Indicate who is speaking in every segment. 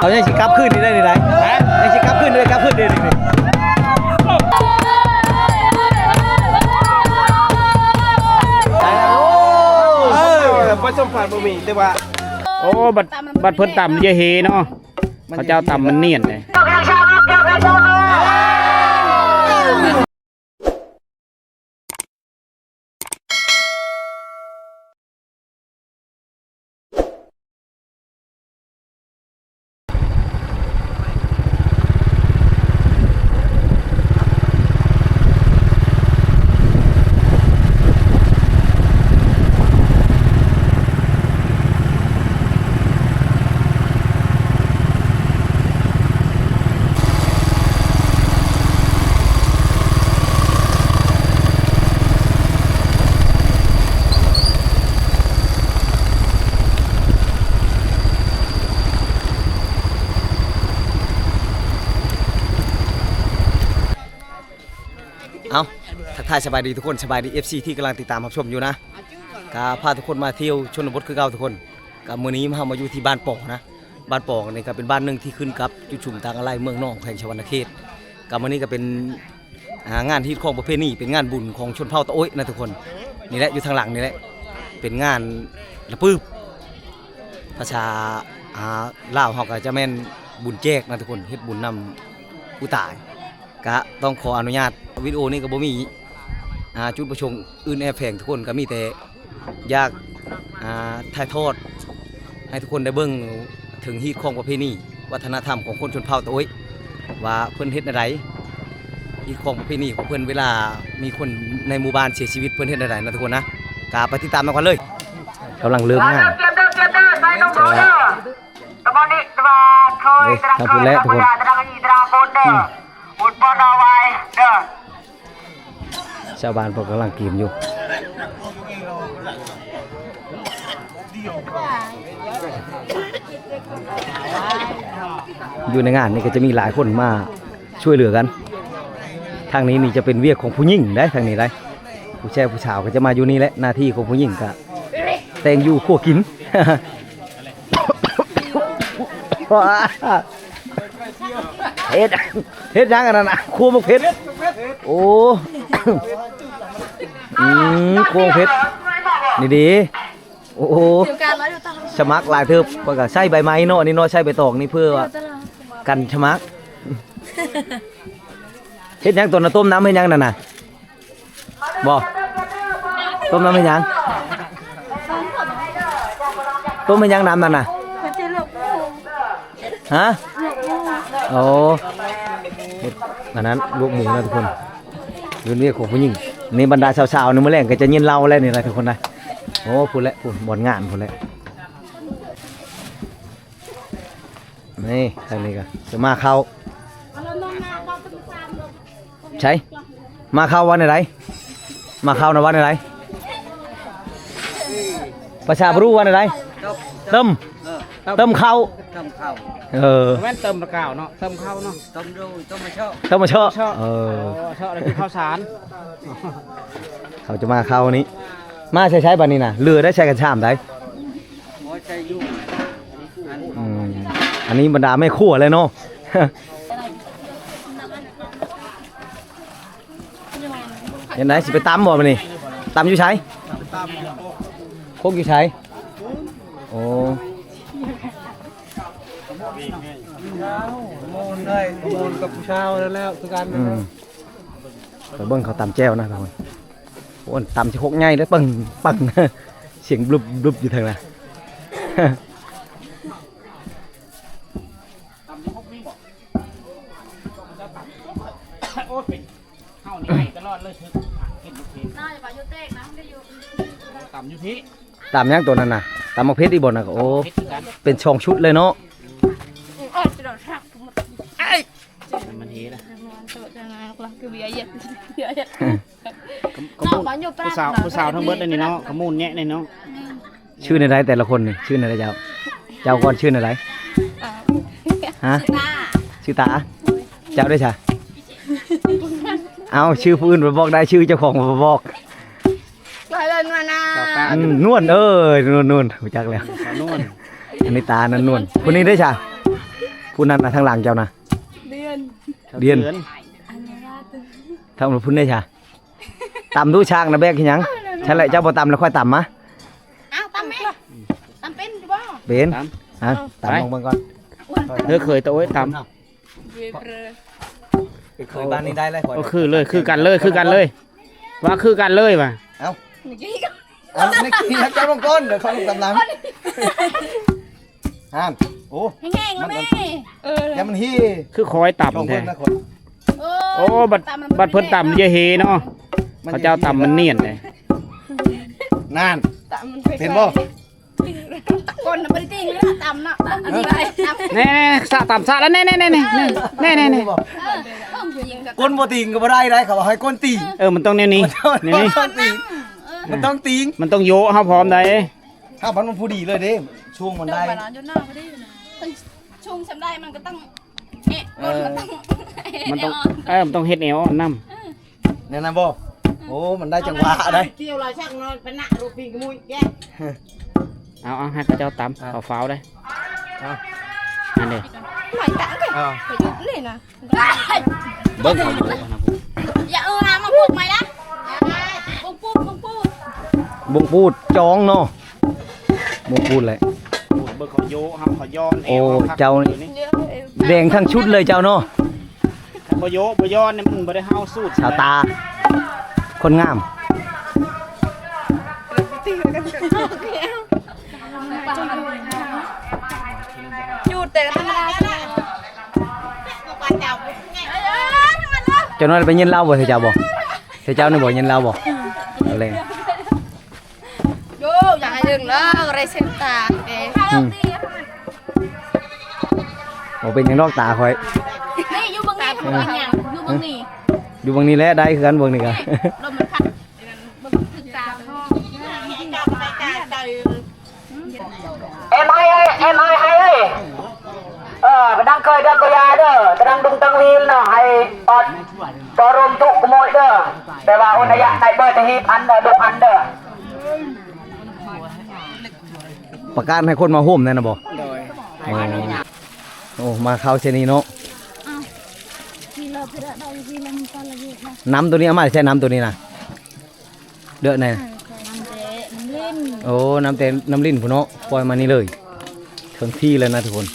Speaker 1: เอาเนี่ยชิกลับขึ้นนี่ได้นี่ได้ยังสิกลับขึ้นได้กลับขึ้นได้นี่เออ
Speaker 2: บ่สมผ่านบ่มีแต่ว่า
Speaker 3: โอ้ บัดบัดเพิ่นต่ำเยเฮเนาะเขาเจ้าต่ำมันเนียนเลย
Speaker 1: เอา ทายสบายดีทุกคนสบายดี FC ที่กำลังติดตามรับชมอยู่นะก็พาทุกคนมาเที่ยวชนบทคือเก่าทุกคนกับมื้อนี้เรามาอยู่ที่บ้านปอกนะ บ้านปอกนี่ก็เป็นบ้านหนึงที่ขึ้นกับจุดชุมทางอะไรเมืองนอกแห่งชวันเขตกับมื้อนี้ก็เป็นงานที่ของประเพณีเป็นงานบุญของชนเผ่าตะโอ้ยนะทุกคนนี่แหละอยู่ทางหลังนี่แหละเป็นงานระปืบภาษาอ่าลาวเฮาก็จะแม่นบุญแจกนะทุกคนเฮ็ดบุญนำผู้ตายก็ต้องขออนุญาตวิดีโอนี้ก็บ่มี จุดประสงค์อื่นแอบแฝงทุกคนก็มีแต่อยากอ่าถ่ายทอด ให้ทุกคนได้เบิ่งถึงฮีตของประเพณีวัฒนธรรมของคนชนเผ่าตะโอยว่าเพิ่นเฮ็ดอะไรฮีตของประเพณีของเพิ่นเวลามีคนในหมู่บ้านเสียชีวิตเพิ่นเฮ็ดอะไรนะทุกคนนะกาไปติดตามกันเลยกำลังเริ่มงาน
Speaker 4: เตรียมเด้อเตรียมเด้อใส่นมโตเด้อตะบอนนี้ตะบาเคยตะเคยตะบยาตะกะยีตะโคนเด้อบุญปอนเอาไว้เด้อ
Speaker 1: ชาวบ้านพิ่นกำลังกินอยู่อยู่ในงานนี่ก็จะมีหลายคนมาช่วยเหลือกัน ทางนี้นี่จะเป็นเวียกของผู้หญิงได้ทางนี้ได้ผู้ชายผู้สาวก็จะมาอยู่นี่แหละหน้าที่ของผู้หญิงก็แตงอยู่ขัวกินเฮ็ดเฮ็ดยังกันนั่นน่ะครัวมกเพชรโอ้ อืมครัวมกเพชรนี่ดีโอ้โหชะมักหลายเทิบเพิ่นก็ใช้ใบไม้เนาะอันนี่เนาะใช้ใบตองนี่เพื่อว่ากันชะมักเฮ็ดหยังตัวน่ะต้มน้ำให้หยังนั่นน่ะบ่ต้มน้ำให้หยังต้มให้หยังน้ำนั่นน่ะฮะโอ้เฮ็ดอันนั้นลูกหมูนะทุกคนเรื่องเรียกของผู้หญิง นี่บรรดาสาวๆนี่มื้อแรงก็จะย็นเล้าแล้วนี่นะทุกคนนะโอ้พูดแล้วพูดบ่อนงานพูดแล้วนี่ทางนี้ก็จะมาเข้าใช่มาเข้าวันไหนมาเข้าในวันไหนประชาบรู้วันไหนเติมเติมเข้า
Speaker 2: ทำข้าว
Speaker 1: เออ
Speaker 3: แม่นเติมตะกร้าวเนาะเติมข้าวเนาะ
Speaker 2: ต้มดูต้มมาชอบ
Speaker 1: เติมมาเชาะ
Speaker 3: เชาะ
Speaker 1: เออ
Speaker 3: โอ้เชาะอะไรคือข้าวสาร
Speaker 1: เขาจะมาเข้านี้ มาใช้ใช้บันนี้นะเรือได้ใช้กันชามได้
Speaker 2: หมอใจยุ่งอัน
Speaker 1: อืมอันนี้บรรดาไม่ขั้วเลยเนาะ เห็นไหนสิไปตำบ่มานี่ตำอยู่ใช้พกอยู่ใช้โอ้
Speaker 2: โมนได้โมนกับผู้ชายแล้วแล้วคือกัน
Speaker 1: อืมไปเบิ่งเขาตำแจ้วนะทุกคนโอ้ยตำชิโคกง่ายเลยปึ้งปึ้งเสียงบลุบบลุบอยู่ทางนั้น
Speaker 3: โอ้ยเป็นข้าวนี่ให้ตลอดเลยถึกเห็นอยู่ที่
Speaker 5: น่าจะไปยุเตกนะไม่ได้อยู่
Speaker 3: ต่ำอยู่ที่
Speaker 1: ตำยังตัวนั้นน่ะตำมะเพชรอีบนน่ะก็โอ้
Speaker 3: เฮ็ดคือกัน
Speaker 1: เป็นช่องชุดเลยเนาะ
Speaker 5: เออจะโดนหักหมด
Speaker 3: มันเฮนะ
Speaker 5: มันโตจะนานกว่าคือเบียร์เย็ดเบียร์เย็ด
Speaker 3: ขมูลผู้สาวผู้สาวทั้งเบิดเลยนี่เนาะขมูลแงะเลยเนาะ
Speaker 1: ชื่อในไรแต่ละคนนี่ชื่อในไรเจ้า เจ้าก่อนชื่อในไรฮะ
Speaker 5: หน้า
Speaker 1: ชื่อตาเจ้าด้วยใช่เอาชื่อผู้อื่นมาบอกได้ชื่อเจ้าของมาบอก
Speaker 5: ไปเลยมาหน้า
Speaker 3: สาวกา
Speaker 1: อืมนวลเอ้ยนวลนวลรู้จักแล้ว
Speaker 3: สาวนวล
Speaker 1: อันนี้ตานั่นนวลคนนี้ได้ใช่ ผู้นั้นนะทางหลังเจ้านะ
Speaker 5: เดือน
Speaker 1: เดือน
Speaker 5: อันนี้ราตึง
Speaker 1: ทำพุ่นได้ช่ะตำดูช่างนะแบกขี้หยังฉันแหละเจ้าบ่ตำแล้วค่อยตำมะ
Speaker 5: อ้าวตำไหมตำเป็นหรือเปล่า
Speaker 1: เป็น
Speaker 3: ตาม
Speaker 1: ฮะตำลงเบิ่งก่อน
Speaker 3: เธอเคยตัวไว้ตาม
Speaker 5: เวเปรอ
Speaker 1: เคยบ้านนี้ได้เลย
Speaker 3: ก็คือเลยคือกันเลยคือกันเลย ว่าคือกันเลยว่ะ
Speaker 1: เอ้า
Speaker 5: นี่กี้ก็
Speaker 1: เอาในขี้ครับเจ้าลงก้นเดี๋ยวเขาลงตำหลัง ห้ามโอ้
Speaker 5: แห้งๆแล้วแม่เออ
Speaker 1: แกมันฮี่
Speaker 3: คือคอย
Speaker 1: ลง
Speaker 3: ต่ำ
Speaker 1: เบิ่
Speaker 3: แท้
Speaker 1: งนะคน
Speaker 3: โอ้บัดบัดเพิ่นต่ำเยเฮเนาะเขาเจ้าต่ำมันเนียนเลย
Speaker 1: นาน
Speaker 5: ตำมันไป
Speaker 1: เป็นบ่
Speaker 5: ก้นน่ะบ่ได้ติ้งเลยตำเนาะอันนี้ไรตำ
Speaker 3: แน่ๆสะต่ำสะแล้วแน่ๆๆๆๆแน่ๆๆ
Speaker 5: เออต้องยิงกับ
Speaker 1: ก้นบ่ติงก็บ่ได้ได้เขาบอกให้ก้นติง
Speaker 3: เออมันต้องแนวนี้แนวนี้
Speaker 1: มันต้องติงมันต้องติง
Speaker 3: มันต้องโยะเฮาพร้อมได้
Speaker 1: ถ้าพันมันผู้ดีเลยเด้ ช่วงมัน
Speaker 5: เดิ
Speaker 1: ได้
Speaker 5: นไปร้านจนหน้าก็ได้อยู่นะต้องชุ่มชำได้มันก็ต้องเอ๊ะก้นมันต้อง
Speaker 3: มันต้อง
Speaker 5: เะ
Speaker 3: เออมันต้องเฮ็ดแนวนํ
Speaker 1: แน่นอนบ่โอ้ มันได้จังหวะได้
Speaker 2: เที่ยวลายช่างนอนเป็นหน้ารูปิงกมุ้ยแก
Speaker 3: เอาเอาให้เขาเจ้าต่ำเอาฟ้าวได้
Speaker 1: เอา
Speaker 3: อันนี้
Speaker 5: หมายตังค์กัน
Speaker 1: เอา
Speaker 5: ไปยุบเลยนะ
Speaker 3: เบิ่งเอาโยะนะ
Speaker 5: อย่าเออนะมาปลูกใหม่นะปุ้งปุ้งปุ้งปุ้ง
Speaker 1: บ่งพูดจองเนาะบ่งพูดเลย
Speaker 3: เบิ่งเขา โยะเฮาเขาย้อนแนว
Speaker 1: โอ้
Speaker 3: พัก
Speaker 1: เจ้า
Speaker 3: อยู่นี่
Speaker 5: เดี๋ยวเอว
Speaker 1: แดงทั้งชุดเลยเจ้าเนาะ
Speaker 3: บ่โยะบ่ย้อนนี่มันบ่ได้เฮาสูตร
Speaker 1: ชาวตา คนงาม
Speaker 5: หยุดแต่ธรรมดาใช่ไหมเจ้าทั้งนั้นเลย
Speaker 1: เจ้าน้อยไปเย็นเหล้าบ่เธอเจ้าบ่เธอเจ้านี่บ่เย็นเหล้าบ่เอาเลย
Speaker 5: โยอยากให้ดึงแล้วอะไรเส้นตาเอ๊ะ
Speaker 1: อืม บ่เป็นหยังนอกตาคอย
Speaker 5: นี่อยู่บางนี่ทำไมอย่างอยู่บางนี่
Speaker 1: อยู่บางนี้แหละได้คือกันเบิ่งนี่ก็
Speaker 5: ลมมันพัดบางถึงตาห้อง
Speaker 4: em hay ơi em hay hay ơi ờ mà đang cười đang cười à đó ta đang đung tăng lên nè hay tọt tọt rôm tụ của mỗi đó แต่ว่าอุณยะในเบอร์จะฮีพันเด้อดูพันเด้อ
Speaker 1: ประกาศให้คนมาห่มนั่นน่ะบ่โอ้ โอ้มาเข้าเชนีเนาะ
Speaker 5: ที่เราไปได้ที่เรามีการละเอียดนะ
Speaker 1: น้ำตัวนี้เอามาใช้น้ำตัวนี้นะเด้อไหน
Speaker 5: น้ำเจ๊น้ำเล่น
Speaker 1: โอ้น้ำเต็มน้ำลิ้นพุ่นเนาะปล่อยมานี่เลยถึงที่เลยนะทุกคน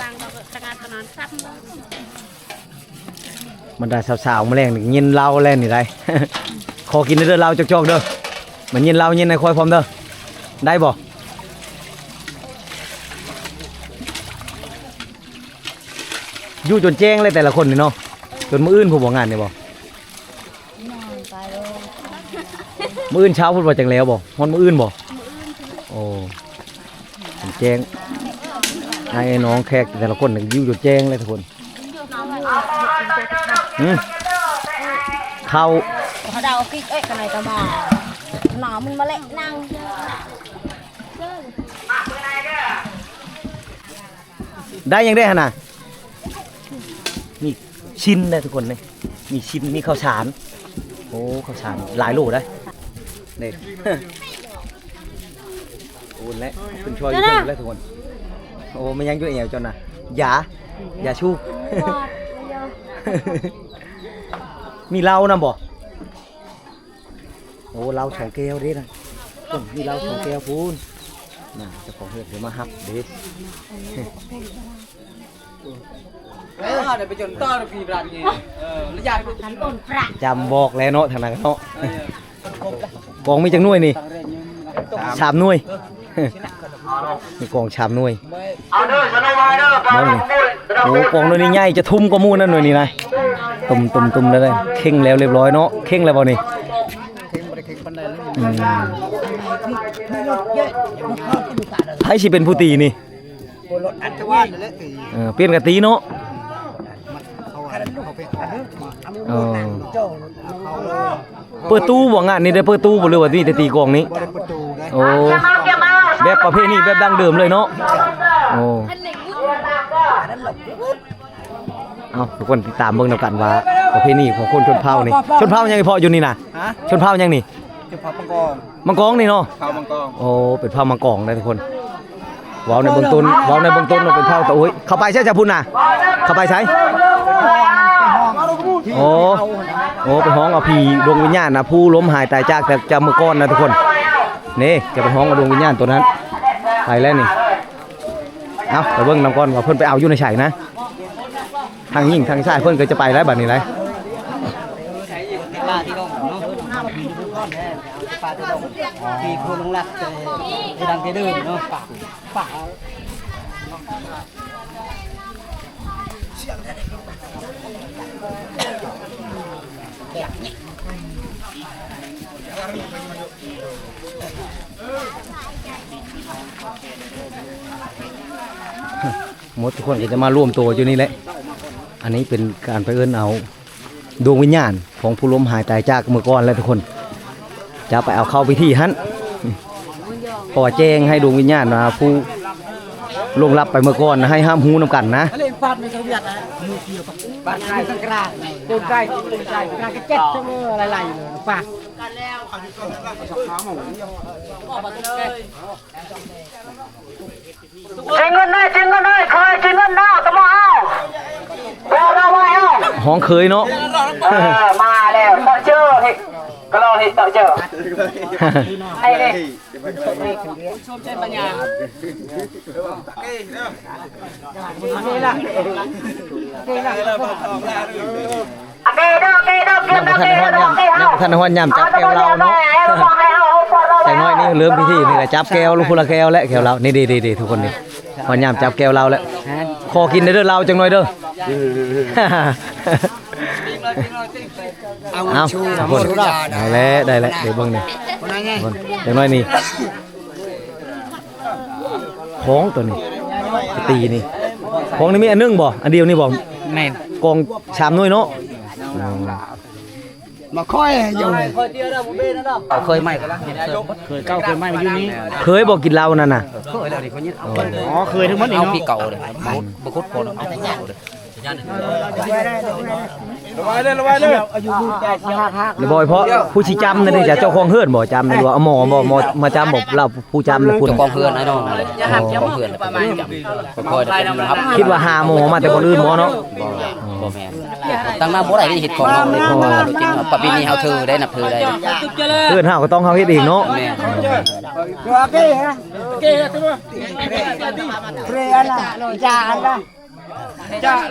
Speaker 5: ลังเราก็ทำงานตอนนั้นซ้ำเลย
Speaker 1: มันได้สาวๆมาแรงนี่เย็นเหล้าแล่นนี่ได้ขอกินเด้อเหล้าจอกๆเด้อมันเย็นเหล้าเย็นในคอยพร้อมเด้อได้บ่ อยู่จนแจ้งเลยแต่ละคนนี่เนาะจนมื้ออื่นผู้บ่งานนี่บ่
Speaker 5: นอนไปเลย
Speaker 1: มื้ออื่นเช้าพูดว่าจังแล้วบ่ฮอนมื้ออื่นบ่โอ้จนแจ้งให้น้องแขกแต่ละคนนี่อยู่จนแจ้งเลยทุกคนอืมเข้า
Speaker 5: เขาเดากิ๊กเอ๊ะกันไหนตะหมอหนอมึงมาเละนั่ง
Speaker 1: ได้ยังได้ฮะน่ะนี่ ชิ้นเลยทุกคนเลยมีชิ้นมีข้าวสาร โอ้ข้าวสารหลายโลได้นี่โอ้และเป็นช่วยอยู่เพิ่นแล้วทุกคน โอ้ไม่ยังอยู่เอวจนน่ะอย่าอย่าชูมีเหล้านำบ่โอ้เหล้าสองแก้วเด้นะมีเหล้าสองแก้วพูนน่ะเจ้าของเฮือนเดี๋ยวมาฮับเด้
Speaker 2: เออเดี๋ยวไปจนต้อปีรันไงเออแล้วยายไป
Speaker 5: ขันต้นประ
Speaker 1: จำบอกแล้วเนาะทางนั้นเนาะกองมีจังหน่วยนี่
Speaker 2: ตังเรนยัง
Speaker 1: ชามหน่วยมีกองชามหน่วย
Speaker 4: เอาเด้อสนุกมาเด้อปลา
Speaker 1: นั่น
Speaker 4: ล
Speaker 1: นี่
Speaker 4: งมุ้ย
Speaker 1: โอ้กองหน่วยนี่ใหญ่จะทุ่มกว่าหมู่นั่นหน่วยนี่นะตุ่มตุ่มตุ่มแล้วเลยเข่งแล้วเรียบร้อยเนาะเข่งแล้วบ่นี่
Speaker 2: เข่งบริเข่งบันไดเลย
Speaker 1: อืมไผสิเป็นผู้ตีนี่
Speaker 2: รถอัตวันเลยตี
Speaker 1: เออเปลี่ยนกะตีเนาะ
Speaker 2: เขาอัน เขาเป็นอัน
Speaker 1: เออ
Speaker 2: เจ้าเขา
Speaker 1: เปิดตู้บ่งานนี่ได้เปิดตู้บ่หรือว่ามีแต่ตีกลองนี้
Speaker 2: บริประตูไง
Speaker 1: โอ้แบบประเภทนี้แบบดั้งเดิมเลยเนาะโอ้
Speaker 5: ท่านเล็กวุ้
Speaker 1: เอาทุกคนติดตามเบิ่งนำกันว่าประเพณีของคนชนเผ่านี่ชนเผ่ายังไงพออยู่นี่นะ
Speaker 2: ฮะ
Speaker 1: ชนเผ่ายังนี่
Speaker 2: จะพับมังกร
Speaker 1: มังกรนี่เนาะ
Speaker 2: ข้าวมังกร
Speaker 1: โอ้เป็นเผ่ามังกรนะทุกคนเว้าในเบื้องต้นเว้าในเบื้องต้นว่าเป็นเผาตะโอ้ยเข้าไปใช่จะพุ่นน่ะเข้าไปใช่ โอ้โอ้เป็นห้องเอาผีดวงวิญญาณนะผู้ล้มหายตายจากแต่จำเมื่อก่อนนะทุกคนนี่จะเป็นห้องเอาดวงวิญญาณตัวนั้นไปแล้วนี่เอาแต่เบิ่งนำก่อนว่าเพิ่อนไปเอาอยู่ในไฉนะ ทางยิ่งทางชายเพิ่อนก็จะไปแล้วบัดนี้ไร
Speaker 2: ป้าที่น้องเนาะป้าที่น้องที่ครูลงรักจะดังจะดื้อเนาะปากปาก
Speaker 1: มดทุกคนก็จะมาร่วมตัวอยู่นี่แหละ อันนี้เป็นการไปเอิ้นเอาดวงวิญญาณของผู้ล้มหายตายจากเมื่อก่อนแล้วทุกคน จะไปเอาเข้าพิธีฮั่นขอแจ้งให้ดวงวิญญาณนะผู้ลงรับไปเมื่อก่อนนะให้ห้ามหูนำกันนะ
Speaker 2: เล่นฟาดในโซเวียตนะมือเกี่ยวกับบ้านไก่สังกราตูนไก่ตูนไก่กาเจ็ดเสมออะไรๆเลยปาก
Speaker 4: จริงเงินได้จริงเงินได้เคยจริงเงินได้ตะมอเอาเราเราไว้เอา
Speaker 1: ห้องเคยเนาะ
Speaker 4: เออมาแล้วต่อเจอเฮ้ก็รอเฮ้ต่อเจอไอ้นี่
Speaker 2: ชมเช่นปัญญานี่ล่ะนี่ล่ะ
Speaker 4: โอเคเด้อโอเคเด้อเก็บ
Speaker 1: ยัง
Speaker 4: เด้
Speaker 1: บ่
Speaker 4: อ
Speaker 1: ทัน
Speaker 4: เก็บ
Speaker 1: ได้ฮอด
Speaker 4: เด้อยา
Speaker 1: มยังบ่ทันได้ฮอดยาจับแก้วเราเนาะแต่น้อยนี่เริ่มพิธีนี่ก็จับแก้วลูกคนละแก้วและแก้วเรานี่ดีๆๆทุกคนนี่ฮอดยาจับแก้วเราแล้วขอกินเด้อเราจังหน่อยเด้อ เอาทุกคนได้แล้วได้แล้วเดี๋ยวเบิ่งนี่เบิ่งจังน้อยนี่ของตัวนี้ตีนี่ของนี่มีอันหนึงบ่อันเดียวนี่บ่
Speaker 2: แม่น
Speaker 1: กองชามน้อยเนาะ
Speaker 2: มาค่อยอยู่คอยเตี้ยนะผมเบ้นะเนาะเคยไหมก็แล้วเคยเก้าเคยไหมมาอยู่นี้
Speaker 1: เคยบ่กินเหล้านั่นน่ะ
Speaker 2: เคยแล้วดิคนนี้
Speaker 3: อ๋อเคยทั้งหมดนี่
Speaker 2: เอา
Speaker 3: เนาะ
Speaker 2: พี่เก่าเลยบุคุดคนเอาพี่เก่าเลย
Speaker 3: ระบายเลยระบายเลยอายุมือ
Speaker 1: แล้วบ่อยเพราะผู้ชี้จำนั่นนี่จะเจ้าของเฮือนบ่จำนั่นว่าเอาหมอบ่หมอมาจำบ่เราผู้จำแล้วคุณ
Speaker 2: เจ้าของเพื่อนไอ้น้องเจ้าของเพื่อนประมาณจับค่อยๆครับ
Speaker 1: คิดว่าหาหมอมาแต่บ่อื่นหมอเนาะ
Speaker 2: บ่แม่ตั้งหน้าบ่ได้ที่เฮ็ดของเราเลยเพราะว่าจริงๆปะปีนี้เฮาถือได้นับถือได้
Speaker 1: เฮือนเฮาก็ต้องเฮาเฮ็ดเองเนาะ
Speaker 2: แม่นอะ
Speaker 3: จ้า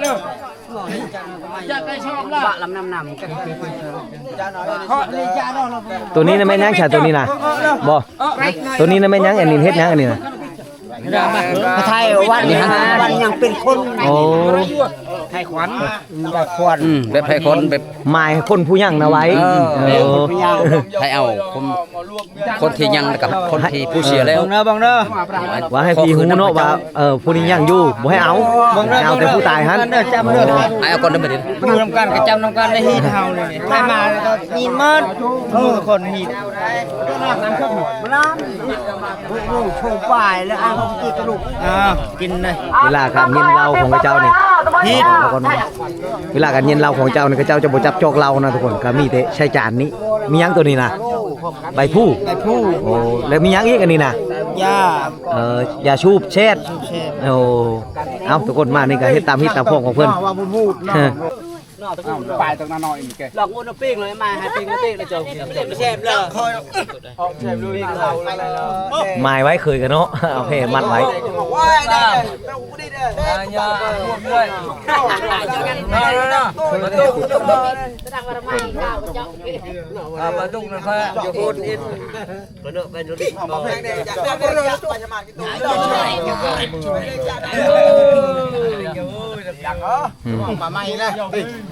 Speaker 3: เร็ว
Speaker 2: บะลำน้ำนำ
Speaker 1: ตัวนี้น่ะไม่นยังฉาตัวนี้นะบ่ตัวนี้น่ะไม่นยังอันนี้เฮ็ดยังอันนี้นะ
Speaker 2: ไทยวันนี้วันยังเป็นคน
Speaker 1: โอ้
Speaker 3: ไทยขวัญ
Speaker 2: แบบควันแบบไทยคนแบบ
Speaker 1: หมายคนผู้ยังนะไว้เออ
Speaker 2: ไทยเอาคนคนที่ยังกับคนที่ผู้เสียแล้ว
Speaker 3: เนอะบังเนอะ
Speaker 1: ว่าให้พี่ฮู้เนาะว่าเออผู้นี้ยังอยู่บ่ให้เอาให้เอาแต่ผู้ตายหั่น
Speaker 3: จำเด้อ
Speaker 2: ไอ้เอาคนเดิมไปดิ
Speaker 3: อยู่นำกันก็จำนำกันในฮีทเฮาเลยใครมาแล้วก็ยินมันมือคนฮีท
Speaker 2: โชว์ป่ายแล้วอ้างกีกระดูก
Speaker 3: อ่ากินเลย
Speaker 1: เวลาการเย็นเหล้าของเจ้านี่ฮีดแล้วก็เวลาการเย็นเหล้าของเจ้านี่ก็เจ้าจะบ่จับจอกเหล้านะทุกคนก็มีแต่ใช้จานนี้ มีหยังตัวนี้น่ะใบผู้
Speaker 3: ไอ้ผู้
Speaker 1: โอ้แล้วมีหยังอีกอันนี้น่ะ
Speaker 3: ย่า
Speaker 1: เอ่อยาชูบเช็ดโอ้เอาทุกคนมานี่ก็เฮ็ดตามฮิตตามพ้องของเพิ่น
Speaker 3: ว่าบูบูดเนาะ ปลายตรงนั้นหน่อยนี่แก
Speaker 2: หลอกงูนปิ้งเลยมาหาปิ้งมาปิ้งเลยเจ้าแซ่บเลย
Speaker 3: ออกแซ่บเลยเราอะไรเนาะ
Speaker 1: หมายไว้เคยกันเนาะโอเคมัดไว้
Speaker 3: ว้ายได้ยาร่วมด้วยมาแล้วนะมาตุ้งมาตุ้งนะค่อยอย่าพูดอิน
Speaker 1: อืม
Speaker 3: ไ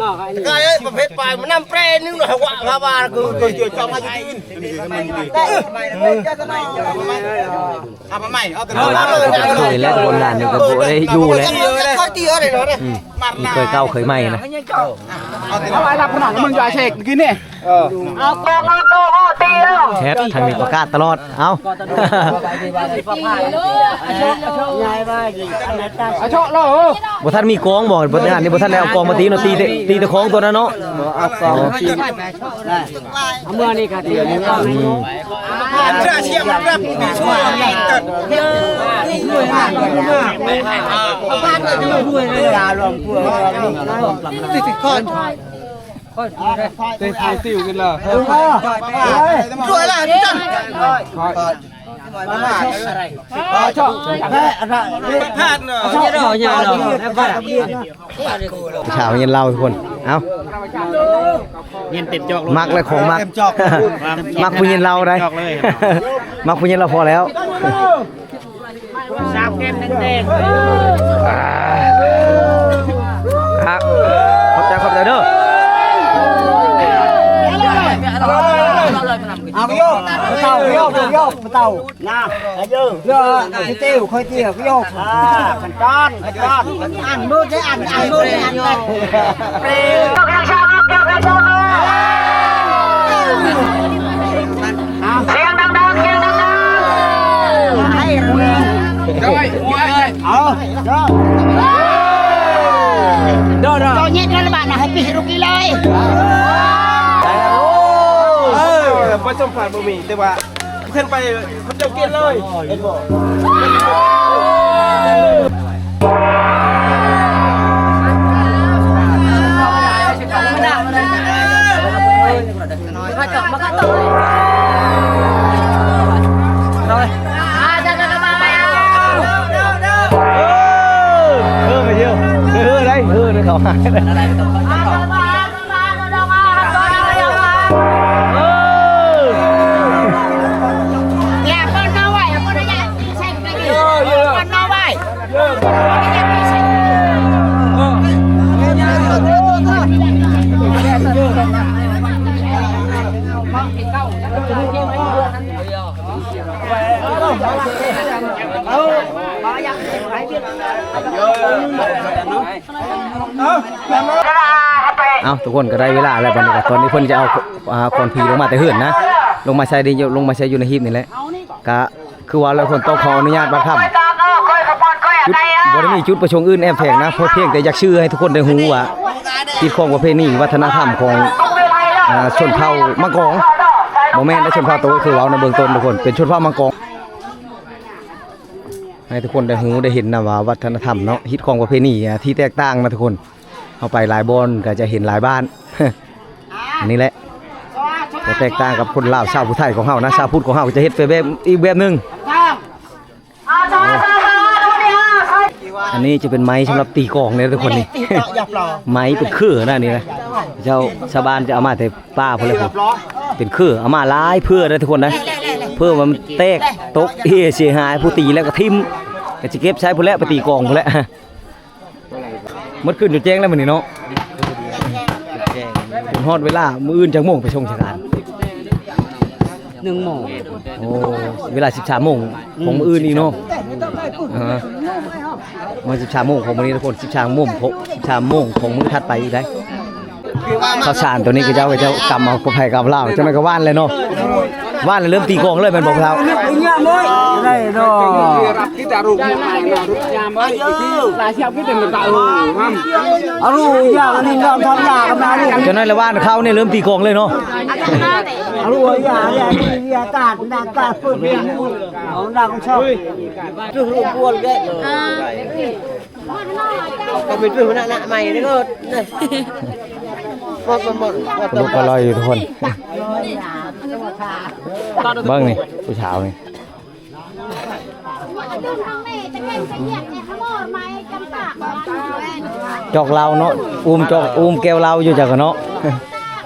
Speaker 3: อ้ประเภทปลายมันน้ำแปรนึงหน่อยว่าพาบาคือคือจุดจอมให้ยืนเอามาใหม่เอาแต่
Speaker 1: เราเคยแล้วคนด่านอยู่กับ่ได้อยู่แล้ว
Speaker 3: ค่อยตีอะไรเนาะเนี่ย
Speaker 1: เคยเก่าเคยใหม่นะ
Speaker 3: เอาไว้รับขนาดมึงยาเช็คกินเนี่ย
Speaker 4: เอากองเอาโตโอ้ตีแล้ว
Speaker 1: แชททางนี้ประกาศตลอด เอ้า
Speaker 2: เอาเชาะเรา
Speaker 1: บ่ท่านมีกองบ่บ่ท่านนี่บ่ท่านได้เอากองมาตีเนาะตีแต่ตีแต่ของตัวนั้นเนาะ
Speaker 2: เอากองทีเอาเมื่อนี่ก็ตีเมื่อ
Speaker 1: อืม
Speaker 3: เชื่อเชี่ยมันรับปีชั่วมีตัด
Speaker 2: ด้วยเลยยารวมพวกติดติดก้อนติดติวกันละ
Speaker 3: ด้วยล่ะจัง
Speaker 2: เอาเชาะแม่อะไร
Speaker 3: พลาดเนาะ
Speaker 2: เชาะเราอย่าเราแม่บ้าน
Speaker 1: เช้าเย็นเล่าทุกคนเอ้า
Speaker 2: เย็นเต็มจอก
Speaker 1: มักเลยของมักมักผู้เย็นเราได้มักผู้เย็นเราพอแล้ว
Speaker 2: สามเกมแดง
Speaker 1: ครับขอบใจขอบใจเด้อ
Speaker 2: เอาโยกเต่าโยกโยกเต่าน้าเยอะเยอะเตี้ยวค่อยเตี้ยวโยกอ่าขันก้อนขันก้อนอ่านมือได้อ่านอ่านมือได้อ่านได้
Speaker 4: ยกยังชอบยกยังชอบเสียงดังๆเสียงดัง
Speaker 3: ด้วยโอ้ย
Speaker 2: เอาเยอะเด้อเด้อ
Speaker 5: ตอนนี้รัฐบาลนะให้ปีรุกีเลย
Speaker 3: เอ อประสมผ่านบ่มีแต่ว่าขึ้นไปเขาจะกินเลยเห็นบ่
Speaker 5: อาจารย์รัฐบาล
Speaker 1: เออไปเที่ยวเออได้เออได้เขาหาย เอาทุกคนก็ได้เวลาแล้วบัดนี้ก็ตอนนี้เพิ่นจะเอาอ่าคอนพีลงมาแต่เหินนะลงมาใช้ดิลงมาใช้อยู่ในหีบนี่แหละก็คือว่าเราคนต้องขออนุญาตบัดค่ำ
Speaker 4: ๆไม่ต้องเอาค่อยขบวนค่อย
Speaker 1: จุด
Speaker 4: อะไรอะ
Speaker 1: บ่ได้มีจุดประสงค์อื่นแอบแฝงนะเพราะเพียงแต่อยากชื่อให้ทุกคนได้ฮู้ว่าคิดของประเพณีวัฒนธรรมของอ่าชนเผ่ามังกรบ่แม่นได้ชนเผ่าโตวคือเว้าในเบื้องต้นทุกคนเป็นชนเผ่ามังกรให้ทุกคนได้ฮู้ได้เห็นนะว่าวัฒนธรรมเนาะฮิตของประเพณีอะที่แตกต่างนะทุกคน เอาไปหลายบอนก็จะเห็นหลายบ้าน อันนี้แหละจะแตกต่างกับคนลาวชาวผู้ไทยของเฮานะชาวพุทธของเฮาจะเฮ็ดไปแบบอีกแบบหนึง
Speaker 4: อั
Speaker 1: นนี้จะเป็นไม้สำหรับตีกองเนี่ยทุกคนนี่ไม้เป็นเครือนะนี่นะเจ้าชาวบ้านจะเอามาแต่ป้าพนเลยผมเป็นเครือเอามาหลายเพื่อนะทุกคนนะเพื่อมันแตกตกเอเสียหายผู้ตีแล้วก็ทิ่มก็จะเก็บใช้ผู้แล้วไปตีกองผู้แล้ว มันขึ้นอยู่แจ้งแล้วมันนี่เนาะผมฮอดเวลา มื้ออื่นจังโมงไปชงชะการ
Speaker 2: หนึ่งโมง
Speaker 1: โอ้เวลา13โมงของมื้ออื่นนี่เนาะอ่ามา13โมงของมื้อนี้ทุกคน13โมงของ13โมงของมื้อถัดไปอีกได้ข้าวสารตัวนี้ก็เจ้าก็เจ้ากำเอากระไผ่กับเหล้าจังไดก็ว่านเลยเนาะ ว่านเลยเริ่มตีกลองเลยแมันบอกเรา
Speaker 2: ได้ดอก
Speaker 3: รับที่จะรูปยามยามไว้ลายเชียวพี่เป็นตาหูห้าม
Speaker 2: เอาลูกยาอันนี้เราทำยากันมาดิ
Speaker 1: จนนั้นเลยว่านเขาเนี่ยเริ่มตีกลองเลยเนาะ
Speaker 2: เอาลูกยาเนี่ยมีอากาศอากาศฝึกเรียนเอาดังชอบจุดรูปวนได้ก็เป็นจุดนั้นใหม่นี่ก็หมดหมด
Speaker 1: ลูกก็ลอยอยู่ทุกคน เบิ้งนี่ผู้ชาวนี่
Speaker 5: ดูทางนี้จะเป็นขยันเนี่ยขโมยไม้จำปากบ้าน
Speaker 1: จอกเราเนาะอุ้มจอกอุ้มแก้วเราอยู่จักกันเนาะ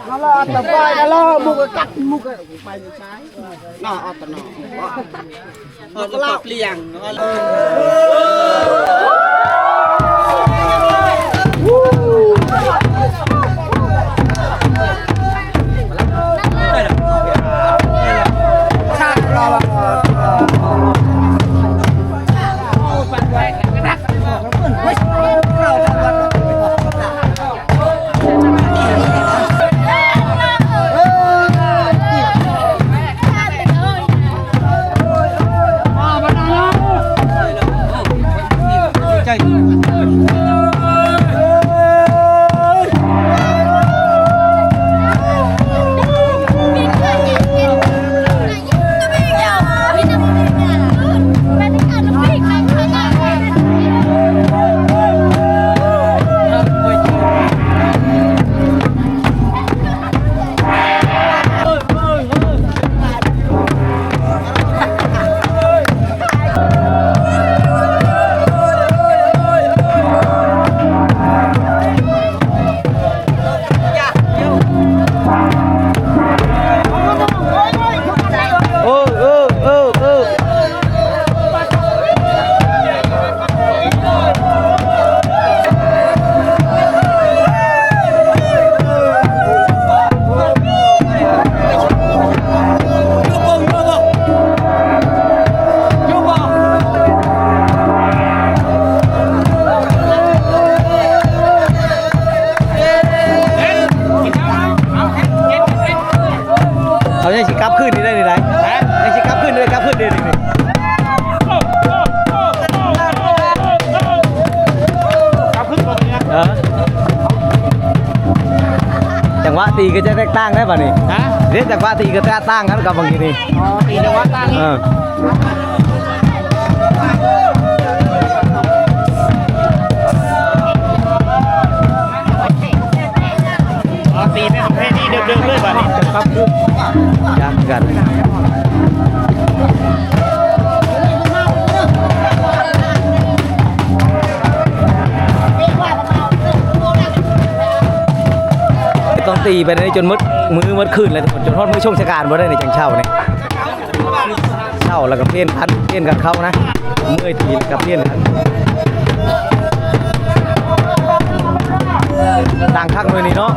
Speaker 2: มาลอดตะไคร้แล้วมุกกัดมุกไปซ้ายน่าอัตนาเอาก็ลาบเลี้ยง
Speaker 1: ขึ้น ตีก็จะแตกต่างได้ป่ะนี่ฮะเรียกจังหวะตีก็แตกต่างกันกับบางทีนี่
Speaker 2: อ๋อตีจังหวะตั้ง
Speaker 1: เออ
Speaker 2: ตีเป็นประเภทนี้เดิมๆเลยแบบนี้
Speaker 1: ครับยากกัน ตีไปในจนมืดมือมืดขึ้นเลยจนทอดมือช่วงสการบ่ได้ในจังเช่านี่ยเช่าแล้วก็เปลี่ยนคันเปลี่ยนกันเข้านะเมื่อยทีแล้วก็เปลี่ยนกันต่างคักเลยนี่เนาะ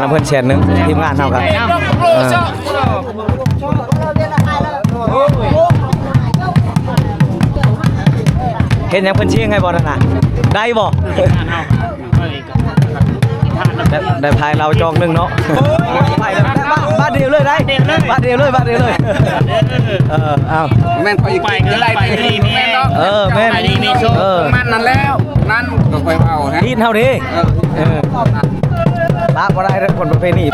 Speaker 1: นน้ำเพื่อนแชนหนึงทีมงานเท่ากันเออเห็นยังเพื่อนเชียงให้บอลนะได้บ่ได้ได้พายเราจองหนึ่งเนาะไปแล้วบ้านเดียวเลยได้บ้านเดียวเลยบ้านเดียวเลยเออเอา
Speaker 3: แม่นไปอีกไปก็ไล่ไปดีแม่นเนาะ
Speaker 1: เออแม่น
Speaker 3: ไปดีมีโชค
Speaker 1: เออ
Speaker 3: มันนั่นแล้ว นั่นก็ค่อยเอาฮะ
Speaker 1: ทีเท่านี้
Speaker 3: เออ
Speaker 1: เออ ตาบ่ได้เรื่องคนประเภทนี้